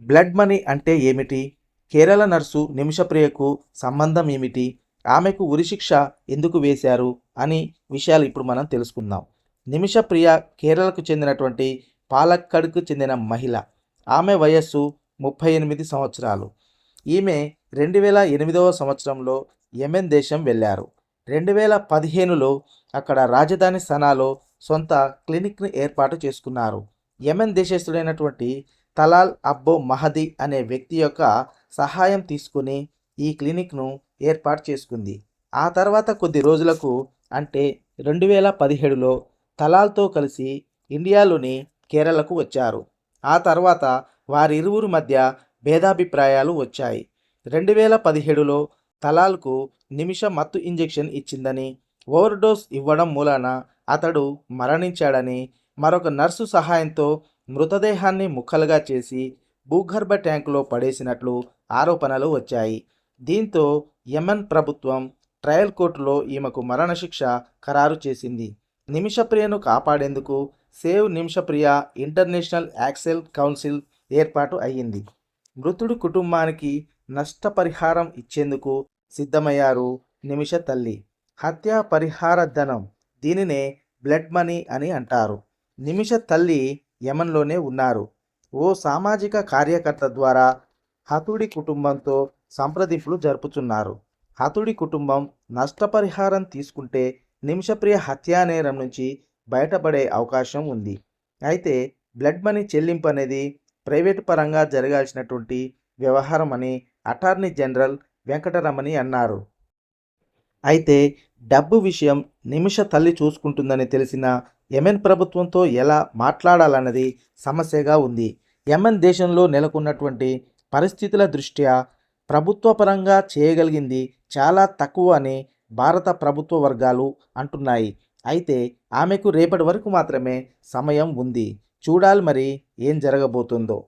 Blood money అంటే ఏమిటి? Kerala nurse నిమిషప్రియకు సంబంధం ఏమిటి? ఆమెకు ఉరిశిక్ష ఎందుకు వేశారు? అని విషయాలు ఇప్పుడు మనం తెలుసుకుందాం. నిమిషప్రియ కేరళకు చెందినటువంటి పాలక్కడ్కు చెందిన మహిళ. ఆమె వయస్సు ముప్పై ఎనిమిది సంవత్సరాలు. ఈమె రెండు వేల ఎనిమిదవ సంవత్సరంలో యమెన్ దేశం వెళ్ళారు. రెండు వేల పదిహేనులో అక్కడ రాజధాని సనాలో సొంత క్లినిక్ని ఏర్పాటు చేసుకున్నారు. యమెన్ దేశస్థుడైనటువంటి తలాల్ అబ్బో మహది అనే వ్యక్తి యొక్క సహాయం తీసుకుని ఈ క్లినిక్ను ఏర్పాటు చేసుకుంది. ఆ తర్వాత కొద్ది రోజులకు అంటే రెండు వేల పదిహేడులో తలాల్తో కలిసి ఇండియాలోని కేరళకు వచ్చారు. ఆ తర్వాత వారిరువురు మధ్య భేదాభిప్రాయాలు వచ్చాయి. రెండు వేల పదిహేడులో తలాల్కు నిమిష మత్తు ఇంజెక్షన్ ఇచ్చిందని ఓవర్డోస్ ఇవ్వడం మూలాన అతడు మరణించాడని మరొక నర్సు సహాయంతో మృతదేహాన్ని ముక్కలుగా చేసి భూగర్భ ట్యాంకులో పడేసినట్లు ఆరోపణలు వచ్చాయి. దీంతో యెమెన్ ప్రభుత్వం ట్రయల్ కోర్టులో ఈమెకు మరణశిక్ష ఖరారు చేసింది. నిమిషప్రియను కాపాడేందుకు save Nimisha Priya international action council ఏర్పాటు అయ్యింది. మృతుడి కుటుంబానికి నష్టపరిహారం ఇచ్చేందుకు సిద్ధమయ్యారు నిమిష తల్లి. హత్య పరిహార ధనం దీనినే బ్లడ్ మనీ అని అంటారు. నిమిష తల్లి యమన్లోనే ఉన్నారు. ఓ సామాజిక కార్యకర్త ద్వారా హతుడి కుటుంబంతో సంప్రదింపులు జరుపుతున్నారు. హతుడి కుటుంబం నష్టపరిహారం తీసుకుంటే నిమిషప్రియ హత్యానేరం నుంచి బయటపడే అవకాశం ఉంది. అయితే బ్లడ్ మనీ చెల్లింపు అనేది ప్రైవేటు పరంగా జరగాల్సినటువంటి వ్యవహారం అని అటార్నీ జనరల్ వెంకటరమణి అన్నారు. అయితే డబ్బు విషయం నిమిష తల్లి చూసుకుంటుందని తెలిసిన యమెన్ ప్రభుత్వంతో ఎలా మాట్లాడాలన్నది సమస్యగా ఉంది. యమెన్ దేశంలో నెలకొన్నటువంటి పరిస్థితుల దృష్ట్యా ప్రభుత్వ పరంగా చేయగలిగింది చాలా తక్కువ అని భారత ప్రభుత్వ వర్గాలు అంటున్నాయి. అయితే ఆమెకు రేపటి వరకు మాత్రమే సమయం ఉంది. చూడాలి మరి ఏం జరగబోతుందో.